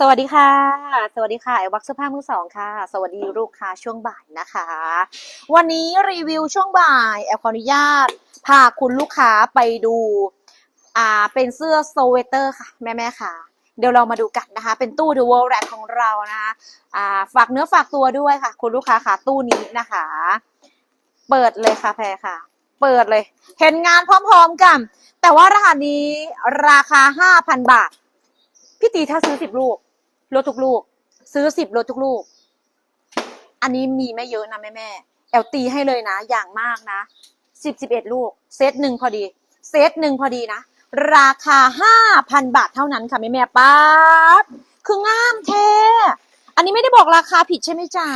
สวัสดีค่ะ สวัสดีค่ะไอวักเสื้อผ้ามือสองค่ะ สวัสดีลูกค้าช่วงบ่ายนะคะ วันนี้รีวิวช่วงบ่ายแอบขออนุญาต พาคุณลูกค้าไปดู อ่า เป็นเสื้อโซเวเตอร์ค่ะ แม่แม่ๆค่ะ เดี๋ยวเรามาดูกันนะคะ เป็นตู้ The World Rack ของเรานะคะอ่า ฝากเนื้อฝากตัวด้วยค่ะ คุณลูกค้าค่ะ ตู้นี้นะคะ เปิดเลยค่ะแพรค่ะ เปิดเลย เห็นงานพร้อมๆกัน แต่ว่ารหัสนี้ราคา 5,000 บาท พี่ตีถ้าซื้อสิบลูก ลดทุกลูก ซื้อสิบลดทุกลูก อันนี้มีไม่เยอะนะแม่แม่แอลตีให้เลยนะ อย่างมากนะสิบสิบเอ็ดลูก เซตหนึ่งพอดี เซตหนึ่งพอดีนะ ราคาห้าพันบาทเท่านั้นค่ะแม่แม่ป๊าบคืองามแท้ อันนี้ไม่ได้บอกราคาผิดใช่ไหมจ๊ะ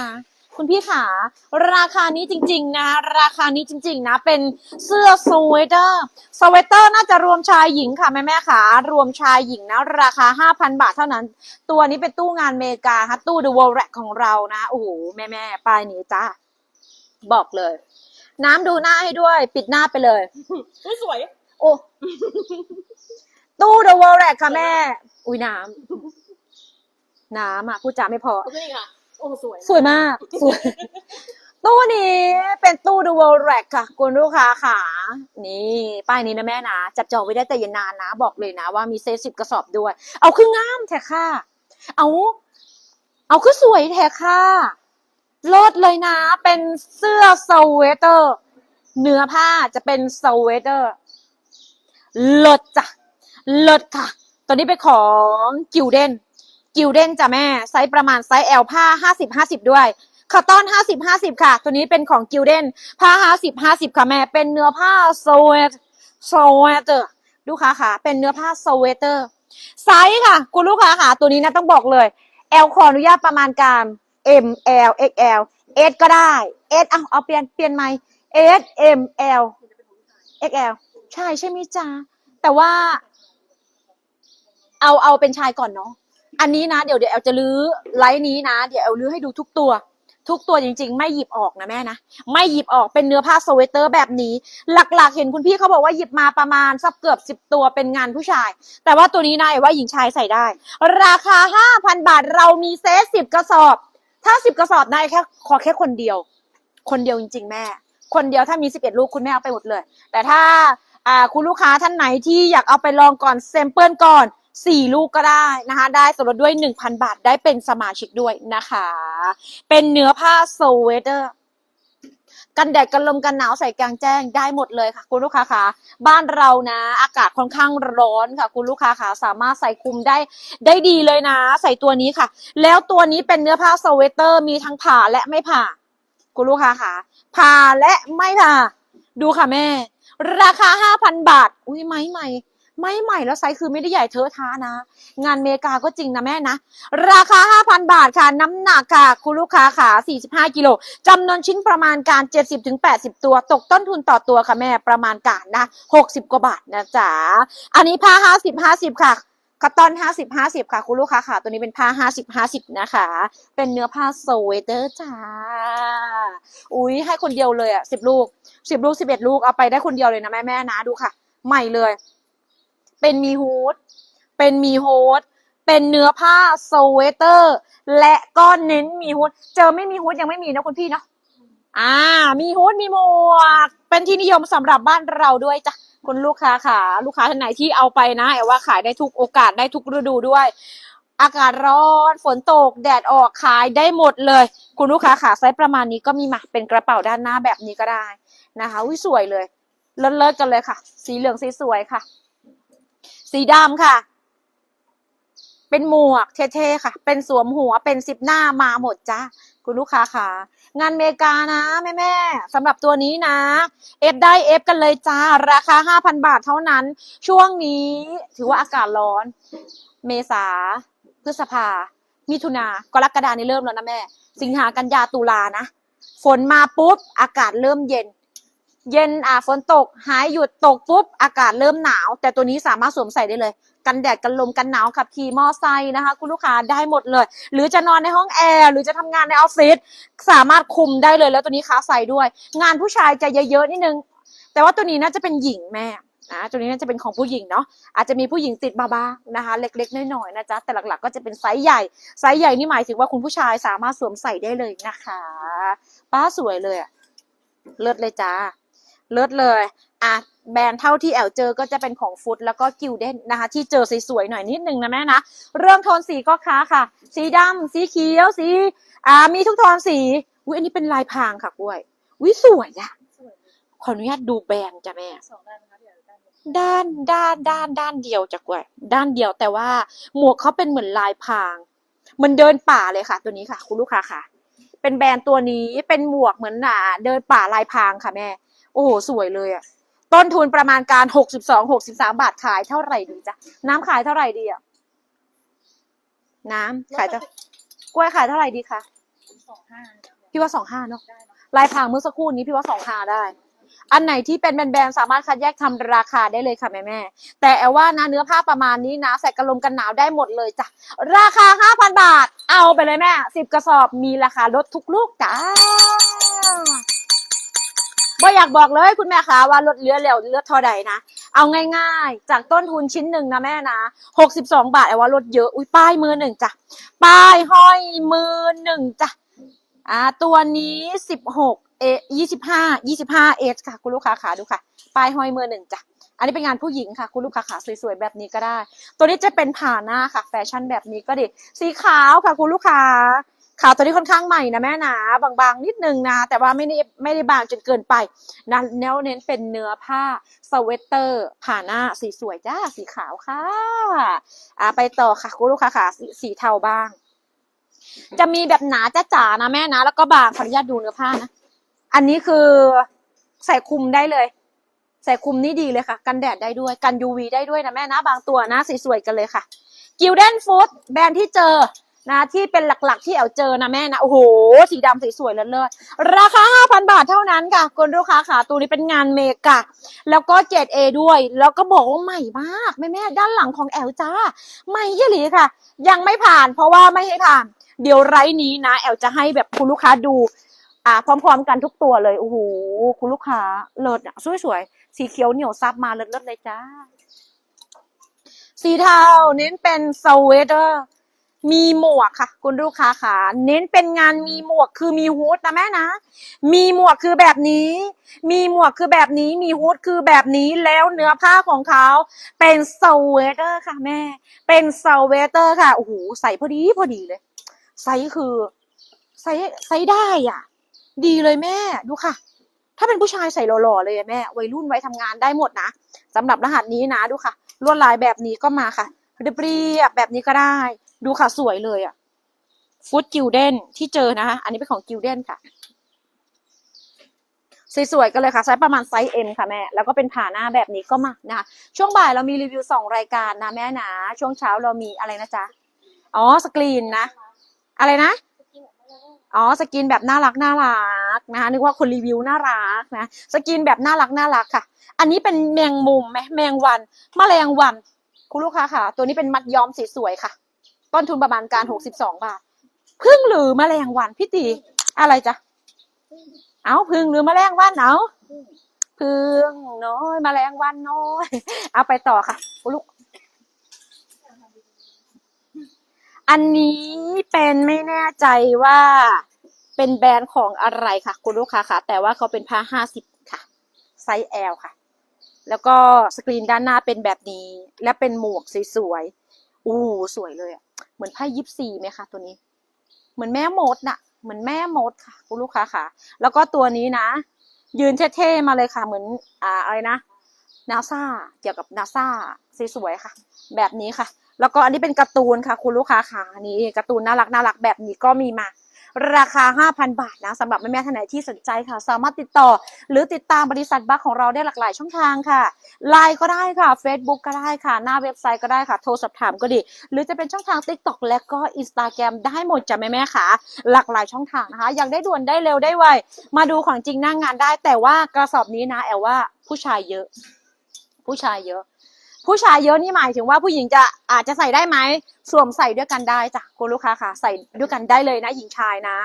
คุณพี่ขาราคานี้จริง ๆ นะ ราคานี้จริง ๆ นะ เป็นเสื้อสเวตเตอร์สเวตเตอร์น่าจะรวมชายหญิงค่ะแม่แม่ขารวมชายหญิงนะ ราคา 5,000 บาทเท่านั้น ตัวนี้เป็นตู้งานเมกาฮะตู้ The World Rack ของเรานะโอ้โหแม่แม่ๆป้ายนี้จ้าบอกเลย น้ำดูหน้าให้ด้วย ปิดหน้าไปเลยอุ๊ยสวย โอ้ตู้ The World Rack ค่ะแม่ อุ้ยน้ำน้ำอะพูดจาไม่พอขอบคุณค่ะ โอ้สวยสวยมากสวย ตู้นี้เป็นตู้ The World Rack ค่ะ คุณลูกค้าค่ะนี่ ป้ายนี้นะแม่นะ จับจองไว้ได้แต่อยันานนะ บอกเลยนะว่ามีเซตสิบกระสอบด้วย เอาขึ้นงามแท้ค่ะ เอา เอาขึ้นสวยแท้ค่ะลดเลยนะ เป็นเสื้อสเวตเตอร์ เนื้อผ้าจะเป็นสเวตเตอร์ลดจ้ะลดค่ะ ตัวนี้เป็นของกิวเดน กิลเด้นจ้ะแม่ ไซส์ประมาณไซส์ L ผ้าห้าสิบห้าสิบด้วยคาตอนห้าสิบห้าสิบค่ะ ตัวนี้เป็นของกิลเด้นผ้าห้าสิบห้าสิบค่ะแม่ เป็นเนื้อผ้าโซเวตโซเวเตอร์ลูกค้าค่ะ เป็นเนื้อผ้าโซเวเตอร์ไซส์ค่ะ คุณลูกค้าค่ะ ตัวนี้นะต้องบอกเลย L ขออนุญาตประมาณการ M L X L S ก็ได้ S เอาเอาเปลี่ยนเปลี่ยนใหม่ S M L X L ใช่ใช่ไหมจ๊ะแต่ว่า เอาเอาเป็นชายก่อนเนาะ อันนี้นะเดี๋ยวเดี๋ยวแอลจะลื้อไลฟ์นี้นะ เดี๋ยวแอลลื้อให้ดูทุกตัว ทุกตัวจริง ๆ ไม่หยิบออกนะแม่นะไม่หยิบออกเป็นเนื้อผ้าสเวตเตอร์แบบนี้ หลักๆ เห็นคุณพี่เขาบอกว่าหยิบมาประมาณสักเกือบสิบตัวเป็นงานผู้ชาย แต่ว่าตัวนี้นะเอว่าหญิงชายใส่ได้ ราคาห้าพันบาทเรามีเซตสิบกระสอบ ถ้าสิบกระสอบได้แค่ขอแค่คนเดียว คนเดียวจริง ๆ แม่ คนเดียวถ้ามีสิบเอ็ดลูกคุณแม่เอาไปหมดเลย แต่ถ้าอ่าคุณลูกค้าท่านไหนที่อยากเอาไปลองก่อนเซมเปิลก่อน สี่ลูกก็ได้นะคะ ได้ส่วนลดด้วย1,000บาทได้เป็นสมาชิกด้วยนะคะ เป็นเนื้อผ้าโซเวเตอร์กันแดดกันลมกันหนาวใส่กลางแจ้งได้หมดเลยค่ะ คุณลูกค้าคะบ้านเรานะ อากาศค่อนข้างร้อนค่ะ คุณลูกค้าคะสามารถใส่คลุมได้ได้ดีเลยนะ ใส่ตัวนี้ค่ะ แล้วตัวนี้เป็นเนื้อผ้าโซเวเตอร์มีทั้งผ่าและไม่ผ่า คุณลูกค้าคะผ่าและไม่ผ่า ดูค่ะแม่ ราคา5,000บาท อุ้ยไม้ใหม่ ไม่ใหม่แล้วไซส์คือไม่ได้ใหญ่เทอะท้านะ งานเมกาก็จริงนะแม่นะ ราคา 5,000 บาทค่ะ น้ำหนักค่ะ คุณลูกค้าค่ะ45 กิโลจำนวนชิ้นประมาณการ 70-80 ตัว ตกต้นทุนต่อตัวค่ะแม่ประมาณการนะ 60 กว่าบาทนะจ๊ะ อันนี้ผ้า 50 50 ค่ะคอตตอน50 50 ค่ะ คุณลูกค้าค่ะ ตัวนี้เป็นผ้า 50 50 นะคะ เป็นเนื้อผ้าโซเวเตอร์จ้า อุ้ยให้คนเดียวเลยอะ 10 ลูก 10 ลูก 11 ลูก เอาไปได้คนเดียวเลยนะแม่แม่นะ ดูค่ะ ใหม่เลย เป็นมีฮูดเป็นมีโฮดเป็นเนื้อผ้าโซเวเตอร์ และก็เน้นมีฮูดเจอไม่มีฮูดยังไม่มีนะคุณพี่เนาะอ่า มีฮูดมีหมวก เป็นที่นิยมสำหรับบ้านเราด้วยจ้ะคุณลูกค้าค่ะลูกค้าท่านไหนที่เอาไปนะแอบว่าขายได้ทุกโอกาสได้ทุกฤดูด้วย อากาศร้อนฝนตก แดดออกขายได้หมดเลย คุณลูกค้าค่ะไซส์ประมาณนี้ก็มีมาเป็นกระเป๋าด้านหน้าแบบนี้ก็ได้นะคะวิสวยเลยเลิศๆกันเลยค่ะ สีเหลืองสีสวยค่ะ สีดำค่ะ เป็นหมวกเท่ๆค่ะ เป็นสวมหัวเป็นซิปหน้ามาหมดจ้าคุณลูกค้าค่ะ งานเมกานะแม่ๆสำหรับตัวนี้นะ เอฟได้เอฟกันเลยจ้า ราคา 5,000 บาทเท่านั้น ช่วงนี้ถือว่าอากาศร้อน เมษา พฤษภา มิถุนากรกฎานี่เริ่มแล้วนะแม่ สิงหากันยาตุลานะ ฝนมาปุ๊บ อากาศเริ่มเย็น เย็นอะฝนตก หายหยุดตกปุ๊บอากาศเริ่มหนาว แต่ตัวนี้สามารถสวมใส่ได้เลย กันแดดกันลมกันหนาวขับขี่มอไซค์นะคะ คุณลูกค้าได้หมดเลย หรือจะนอนในห้องแอร์หรือจะทำงานในออฟฟิศสามารถคุมได้เลยแล้วตัวนี้ขาใส่ด้วย งานผู้ชายจะเยอะๆนิดนึง แต่ว่าตัวนี้น่าจะเป็นหญิงแม่นะตัวนี้น่าจะเป็นของผู้หญิงเนาะอาจจะมีผู้หญิงติดมาบ้างนะคะ เล็กๆน้อยๆนะจ๊ะแต่หลักๆ ก็จะเป็นไซส์ใหญ่ไซส์ใหญ่นี่หมายถึงว่าคุณผู้ชายสามารถสวมใส่ได้เลยนะคะ ป้าสวยเลยอะเลิศเลยจ้า เลิศเลยอะแบรนด์เท่าที่แอลเจอก็จะเป็นของฟุตแล้วก็กิลเด้นนะคะ ที่เจอสวยๆหน่อยนิดนึงนะแม่นะ เรื่องโทนสีก็ค้าค่ะ สีดำสีเขียวสีอ่ามีทุกโทนสีอุ้ยอันนี้เป็นลายพรางค่ะกล้วยอุ้ยสวยอะขออนุญาตดูแบรนด์จ้ะแม่ด้านด้านด้านด้านเดียวจ้ะกล้วยด้านเดียวแต่ว่าหมวกเขาเป็นเหมือนลายพรางเหมันเดินป่าเลยค่ะ ตัวนี้ค่ะ คุณลูกค้าค่ะ เป็นแบรนด์ตัวนี้เป็นหมวกเหมือนหนาเดินป่าลายพรางค่ะแม่ โอ้โหสวยเลยอะต้นทุนประมาณการหกสิบสองหกสิบสามบาทขายเท่าไหร่ดีจ๊ะน้ำขายเท่าไหร่ดีอะน้ำขายเท่ากล้วยขายเท่าไหร่ดีคะสองห้าพี่ว่าสองห้าเนาะได้เนาะลายพรางเมื่อสักครู่นี้พี่ว่าสองห้าได้ อันไหนที่เป็นแบรนด์ๆสามารถคัดแยกทำราคาได้เลยค่ะแม่แม่ๆแต่แอลว่านะเนื้อผ้าประมาณนี้นะใส่กระลมกันหนาวได้หมดเลยจ้ะราคาห้าพันบาท เอาไปเลยแม่สิบกระสอบมีราคาลดทุกลูกจ้า บ่อยากบอกเลยคุณแม่คะว่าลดเหลือแล้วเหลือเท่าใดนะ เอาง่าย ๆ จากต้นทุนชิ้นหนึ่งนะแม่นะหกสิบสองบาทแอลว่าลดเยอะอุ้ยป้ายมือหนึ่งจ้ะป้ายห้อยมือหนึ่งจ้ะอ่าตัวนี้สิบหกเอยี่สิบห้ายี่สิบห้าเอสค่ะ คุณลูกค้าขาดูค่ะปลายห้อยมือหนึ่งจ้ะอันนี้เป็นงานผู้หญิงค่ะ คุณลูกค้าขาสวยๆแบบนี้ก็ได้ ตัวนี้จะเป็นผ่าหน้าค่ะ แฟชั่นแบบนี้ก็ดีสีขาวค่ะ คุณลูกค้า ขาวตัวนี้ค่อนข้างใหม่นะแม่นะบางๆ นิดนึงนะ แต่ว่าไม่ได้ไม่ได้บางจนเกินไปนะแนวเน้นเป็นเนื้อผ้าสเวตเตอร์ผ่าหน้าสีสวยจ้าสีขาวค่ะอ่าไปต่อค่ะคุณลูกค้าขาสสีเทาบ้าง จะมีแบบหนาจ้าจ๋านะแม่นะ แล้วก็บางขออนุญาตดูเนื้อผ้านะอันนี้คือใส่คุมได้เลย ใส่คุมนี่ดีเลยค่ะ กันแดดได้ด้วยกัน UV ได้ด้วยนะแม่นะ บางตัวนะสวยๆกันเลยค่ะกิลเดนฟูดแบรนด์ที่เจอ นะที่เป็นหลักๆที่แอลเจอนะแม่นะโอ้โหสีดำสวยๆเลิศๆราคา 5,000 บาทเท่านั้นค่ะคุณลูกค้าค่ะตัวนี้เป็นงานเมกะ แล้วก็เกรดเอด้วย แล้วก็บอกว่าใหม่มากแม่แม่ด้านหลังของแอลจ้าใหม่ยี่หลีค่ะ ยังไม่ผ่านเพราะว่าไม่ให้ผ่าน เดี๋ยวไรนี้นะ แอลจะให้แบบคุณลูกค้าดู อ่า พร้อมๆกันทุกตัวเลยโอ้โหคุณลูกค้าเลิศอะสวยๆสีเขียวเหนียวซับมาเลิศๆเลยจ้าสีเทาเน้นเป็นสเวตเตอร์ มีหมวกค่ะ คุณลูกค้าค่ะ เน้นเป็นงานมีหมวกคือมีฮูดนะแม่นะ มีหมวกคือแบบนี้ มีหมวกคือแบบนี้ มีฮูดคือแบบนี้แล้วเนื้อผ้าของเขา เป็นสเวตเตอร์ค่ะแม่ เป็นสเวตเตอร์ค่ะโอ้โหใส่พอดีพอดีเลยไซส์คือไซส์ไซส์ได้อะ ดีเลยแม่ดูค่ะ ถ้าเป็นผู้ชายใส่หล่อๆเลยแม่ วัยรุ่นไว้ทำงานได้หมดนะสำหรับรหัสนี้นะดูค่ะ ลวดลายแบบนี้ก็มาค่ะเรียบๆแบบนี้ก็ได้ ดูค่ะสวยเลยอะฟุตกิลเดนที่เจอนะคะ อันนี้เป็นของกิลเดนค่ะ สวยๆกันเลยค่ะไซส์ประมาณไซส์ M ค่ะแม่ แล้วก็เป็นผ่าหน้าแบบนี้ก็มานะคะ ช่วงบ่ายเรามีรีวิวสองรายการนะแม่นะ ช่วงเช้าเรามีอะไรนะจ๊ะ อ๋อ สกรีนนะ อะไรนะอ๋อสกินแบบน่ารักน่ารักนะคะนึกว่าคนรีวิวน่ารักนะสกินแบบน่ารักน่ารักค่ะ อันนี้เป็นแมงมุมไหมแมงวันแมลงวัน คุณลูกค้าค่ะ ตัวนี้เป็นมัดย้อมสีสวยค่ะ ต้นทุนประมาณการหกสิบสองบาทพึ่งหรือแมลงวันพี่ตีอะไรจ๊ะเอาพึ่งหรือแมลงวันเอาพึ่งน้อยแมลงวันน้อย เอาไปต่อค่ะคุณลูกอันนี้เป็นไม่แน่ใจว่าเป็นแบรนด์ของอะไรค่ะ คุณลูกค้าค่ะ แต่ว่าเขาเป็นผ้าห้าสิบค่ะ ไซส์ L ค่ะ แล้วก็สกรีนด้านหน้าเป็นแบบนี้ และเป็นหมวกสวยๆอู้สวยเลยอะ เหมือนผ้ายิปซีไหมคะตัวนี้ เหมือนแม่มดน่ะ เหมือนแม่มดค่ะคุณลูกค้าค่ะ แล้วก็ตัวนี้นะ ยืนเท่ๆมาเลยค่ะ เหมือนอ่าอะไรนะนาซาเกี่ยวกับนาซาสวยๆค่ะ แบบนี้ค่ะ แล้วก็อันนี้เป็นการ์ตูนค่ะ คุณลูกค้าค่ะนี่การ์ตูนน่ารักน่ารักแบบนี้ก็มีมา ราคา 5,000 บาทนะสำหรับแม่ๆท่านไหนที่สนใจค่ะ สามารถติดต่อ หรือติดตามบริษัทบัคของเราได้หลากหลายช่องทางค่ะไลน์ก็ได้ค่ะ Facebook ก็ได้ค่ะ หน้าเว็บไซต์ก็ได้ค่ะ โทรสอบถามก็ดี หรือจะเป็นช่องทาง TikTok และก็ Instagram ได้หมดจ้ะแม่ๆค่ะ หลากหลายช่องทางนะคะ อยากได้ด่วนได้เร็วได้ไวมาดูของจริงหน้างงานได้ แต่ว่ากระสอบนี้นะแอลว่าผู้ชายเยอะ ผู้ชายเยอะ ผู้ชายเยอะนี่หมายถึงว่าผู้หญิงจะอาจจะใส่ได้ไหมสวมใส่ด้วยกันได้จ้ะคุณลูกค้าค่ะ ใส่ด้วยกันได้เลยนะหญิงชายนะ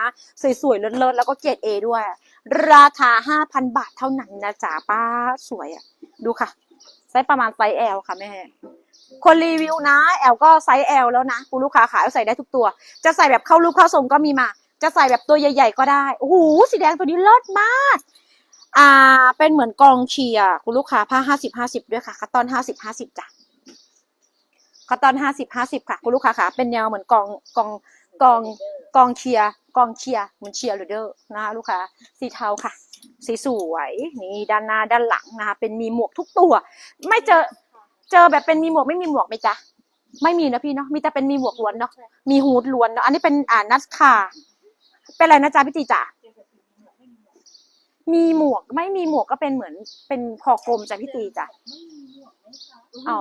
สวยๆเลิศๆแล้วก็เกรดเอด้วย ราคา5,000บาทเท่านั้นนะจ๊ะป้าสวยอะ ดูค่ะสส์ประมาณไซส์ L ค่ะแม่คนรีวิวนะ L ก็ไซส์ L แล้วนะคุณลูกค้าขายใส่ได้ทุกตัว จะใส่แบบเข้ารูปเข้าทรงก็มีมา จะใส่แบบตัวใหญ่ ๆ ก็ได้โอ้โหสีแดงตัวนี้เลิศมาก อ่า เป็นเหมือนกองเชียร์คุณลูกค้าผ้าห้าสิบห้าสิบด้วยค่ะคัตตอนห้าสิบห้าสิบจ้ะคัตตอนห้าสิบห้าสิบค่ะคุณลูกค้าค่ะเป็นแนวเหมือนกองกองกองกองเชียร์กองเชียร์เหมือนเชียร์ลีเดอร์นะคะลูกค้าสีเทาค่ะ สีสวยนี่ด้านหน้าด้านหลังนะคะเป็นมีหมวกทุกตัว ไม่เจอเจอแบบเป็นมีหมวกไม่มีหมวกไหมจ๊ะไม่มีนะพี่เนาะมีแต่เป็นมีหมวกล้วนเนาะมีฮูดล้วนเนาะอันนี้เป็นอ่านัสคาเป็นอะไรนะจ๊ะพี่ตีจ๋า มีหมวกไม่มีหมวกก็เป็นเหมือนเป็นคอกลมจ้ะพี่ตีจ้ะอ๋อ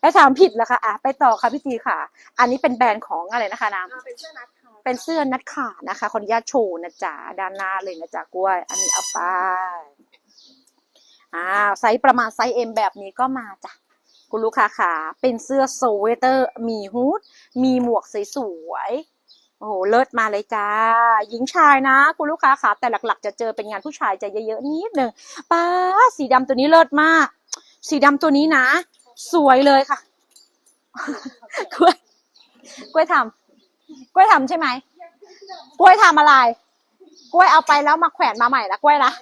แล้วถามผิดแล้วค่ะอะไปต่อค่ะพี่ตีค่ะ อันนี้เป็นแบรนด์ของอะไรนะคะน้อ่าเป็นเสื้อนัดค่ะำเป็นเสื้อนัดขานะคะขออนุญาตโชว์นะจ๊ะด้านหน้าเลยนะจ๊ะกล้วย อันนี้เอาไปอ่าไซส์ประมาณไซส์เอ็มแบบนี้ก็มาจ้ะคุณลูกค้าค่ะ เป็นเสื้อโซเวเตอร์ มีฮูดมีหมวกสวยๆ โอ้โหเลิศมาเลยจ้า หญิงชายนะคุณลูกค้าค่ะแต่หลักๆ จะเจอเป็นงานผู้ชายจะเยอะๆนิดนึงป้าสีดำตัวนี้เลิศมาก สีดำตัวนี้นะ สวยเลยค่ะกล้วยกล้วยทำกล้วยทำใช่ไหมกล้วยทำอะไร กล้วยเอาไปแล้วมาแขวนมาใหม่ละกล้วยนะ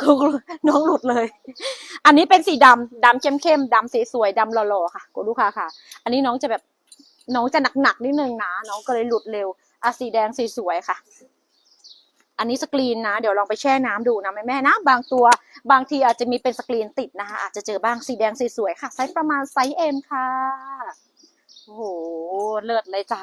คือน้องหลุดเลย อันนี้เป็นสีดำดำเข้มๆดำสีสวยดำหล่อๆค่ะคุณลูกค้าค่ะ อันนี้น้องจะแบบ น้องจะหนักๆนิดนึงนะน้องก็เลยหลุดเร็วอะสีแดงสีสวยค่ะ อันนี้สกรีนนะ เดี๋ยวลองไปแช่น้ำดูนะแม่แม่ๆนะ บางตัวบางทีอาจจะมีเป็นสกรีนติดนะคะอาจจะเจอบ้างสีแดงสีสวยค่ะไซส์ประมาณไซส์เอ็มค่ะ โอ้โหเลิศเลยจ้า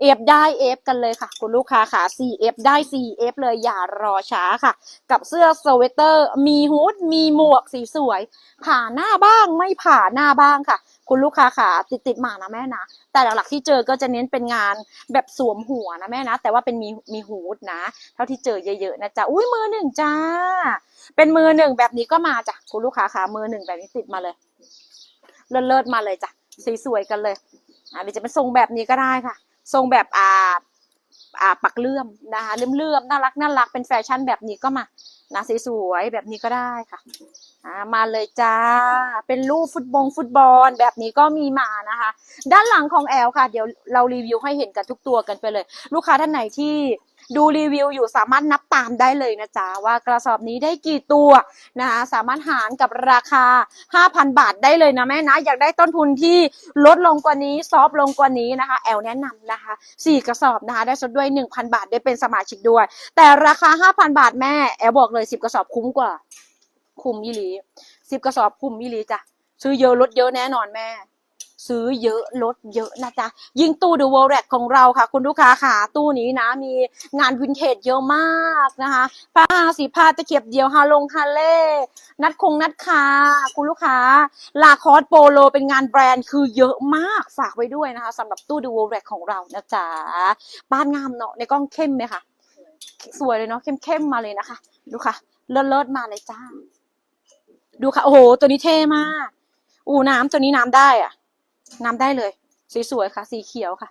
เอฟได้เอฟกันเลยค่ะ คุณลูกค้าค่ะ 4F ได้ 4F เลยอย่ารอช้าค่ะ กับเสื้อสเวตเตอร์ มีฮูดมีหมวกสีสวย ผ่าหน้าบ้างไม่ผ่าหน้าบ้างค่ะ คุณลูกค้าค่ะ ติดติดๆมานะแม่นะแต่หลักๆที่เจอก็จะเน้นเป็นงานแบบสวมหัวนะแม่นะ แต่ว่าเป็นมีมีฮูดนะ เท่าที่เจอเยอะๆนะจ๊ะอุ้ยมือหนึ่งจ้า เป็นมือหนึ่งแบบนี้ก็มาจ้ะคุณลูกค้าค่ะมือหนึ่งแบบนี้ติดมาเลยเลิศๆมาเลยจ้ะสีสวยกันเลย หรือจะเป็นทรงแบบนี้ก็ได้ค่ะ ทรงแบบอ่าอ่าปักเลื่อมนะคะเลื่อมๆน่ารักน่ารักเป็นแฟชั่นแบบนี้ก็มานะสวยๆแบบนี้ก็ได้ค่ะอ่ามาเลยจ้า เป็นรูปฟุตบงฟุตบอลแบบนี้ก็มีมานะคะ ด้านหลังของแอลค่ะ เดี๋ยวเรารีวิวให้เห็นกันทุกตัวกันไปเลย ลูกค้าท่านไหนที่ ดูรีวิวอยู่สามารถนับตามได้เลยนะจ๊ะว่ากระสอบนี้ได้กี่ตัวนะคะสามารถหารกับราคา 5,000 บาทได้เลยนะแม่นะ อยากได้ต้นทุนที่ลดลงกว่านี้ซอฟลงกว่านี้นะคะ แอลแนะนำนะคะ4กระสอบนะคะ ได้สดด้วย 1,000 บาทได้เป็นสมาชิกด้วย แต่ราคา 5,000 บาทแม่แอลบอกเลย 10 กระสอบคุ้มกว่า คุ้มยี่หลี10 กระสอบคุ้มยี่หลีจ้ะซื้อเยอะลดเยอะแน่นอนแม่ ซื้อเยอะลดเยอะนะจ๊ะยิ่งตู้ The World Rack ของเราค่ะ คุณลูกค้าค่ะตู้นี้นะมีงานวินเทจเยอะมากนะคะผ้าสีผ้าตะเข็บเดียวฮาลงฮาเล่นัดคงนัดคาคุณลูกค้าลาคอสโปโลเป็นงานแบรนด์คือเยอะมากฝากไว้ด้วยนะคะสำหรับตู้ The World Rack ของเรานะจ๊ะบ้านงามเนาะในกล้องเข้มไหมคะสวยเลยเนาะเข้มๆมาเลยนะคะ ดูค่ะ เลิศๆมาเลยจ้า ดูค่ะ โอ้โห ตัวนี้เท่มาก อูน้ำตัวนี้น้ำได้อะ นำได้เลยสีสวยค่ะ สีเขียวค่ะ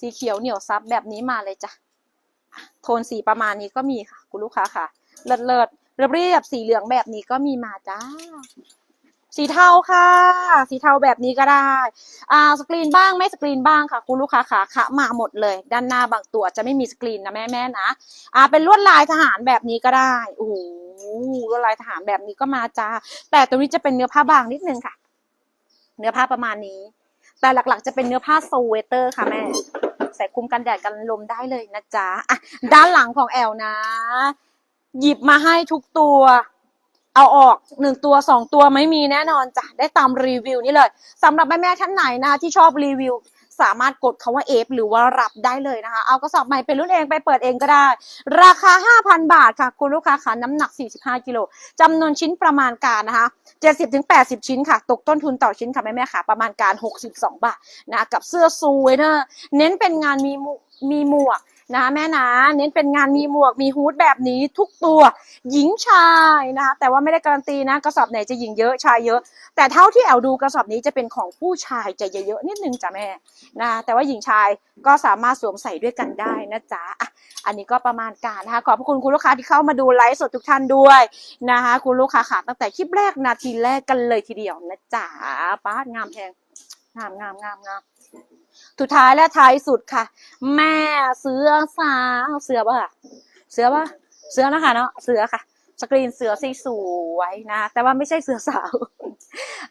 สีเขียวเหนียวซับแบบนี้มาเลยจ้ะโทนสีประมาณนี้ก็มีค่ะ คุณลูกค้าค่ะ เลิศเลิศเรียบเรียบๆสีเหลืองแบบนี้ก็มีมาจ้า สีเทาค่ะ สีเทาแบบนี้ก็ได้ อ่าสกรีนบ้างไม่สกรีนบ้างค่ะ คุณลูกค้าค่ะคะมาหมดเลย ด้านหน้าบางตัวจะไม่มีสกรีนนะแม่แม่ๆนะอ่า เป็นลวดลายทหารแบบนี้ก็ได้โอ้โหลวดลายทหารแบบนี้ก็มาจ้าแต่ตรงนี้จะเป็นเนื้อผ้าบางนิดนึงค่ะ เนื้อผ้าประมาณนี้ แต่หลักๆ จะเป็นเนื้อผ้าโซเวเตอร์ค่ะแม่ ใส่คุมกันแดดกันลมได้เลยนะจ๊ะอะด้านหลังของแอลนะ หยิบมาให้ทุกตัว เอาออกหนึ่งตัวสองตัวไม่มีแน่นอนจ้ะได้ตามรีวิวนี่เลยสำหรับแม่ๆท่านไหนนะที่ชอบรีวิว สามารถกดคาว่าเอฟหรือว่ารับได้เลยนะคะ เอากระสอบใหม่เป็นรุ่นเองไปเปิดเองก็ได้ ราคา 5,000 บาทค่ะ คุณลูกค้าค่ะน้ำหนัก 45 กิโลจำนวนชิ้นประมาณการนะคะ70-80 ชิ้นค่ะ ตกต้นทุนต่อชิ้นค่ะแม่แม่ค่ะ ประมาณการ 62 บาทนะกับเสื้อซูเวเนอร์เน้นเป็นงานมีมีหมวก นะแม่นะเน้นเป็นงานมีหมวกมีฮูดแบบนี้ทุกตัวหญิงชายนะคะแต่ว่าไม่ได้การันตีนะกระสอบไหนจะหญิงเยอะชายเยอะ แต่เท่าที่แอลดูกระสอบนี้จะเป็นของผู้ชายจะเยอะๆนิดนึงจ้ะแม่นะแต่ว่าหญิงชายก็สามารถสวมใส่ด้วยกันได้นะจ๊ะอันนี้ก็ประมาณการนะคะขอบพระคุณคุณลูกค้าที่เข้ามาดูไลฟ์สดทุกท่านด้วยนะคะคุณลูกค้าค่ะตั้งแต่คลิปแรกนาทีแรกกันเลยทีเดียวนะจ๊ะป้างามแพงงามงามงามงาม สุดท้ายและท้ายสุดค่ะ แม่เสือสาวเสือป่ะเสือป่ะเสือนะคะเนาะเสือค่ะ สกรีนเสือสวยนะ แต่ว่าไม่ใช่เสือสาว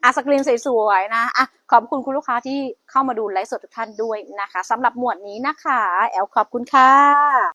อะสกรีนสวยๆนะอะขอบคุณคุณลูกค้าที่เข้ามาดูไลฟ์สดทุกท่านด้วยนะคะสำหรับหมวดนี้นะคะ แอลขอบคุณค่ะ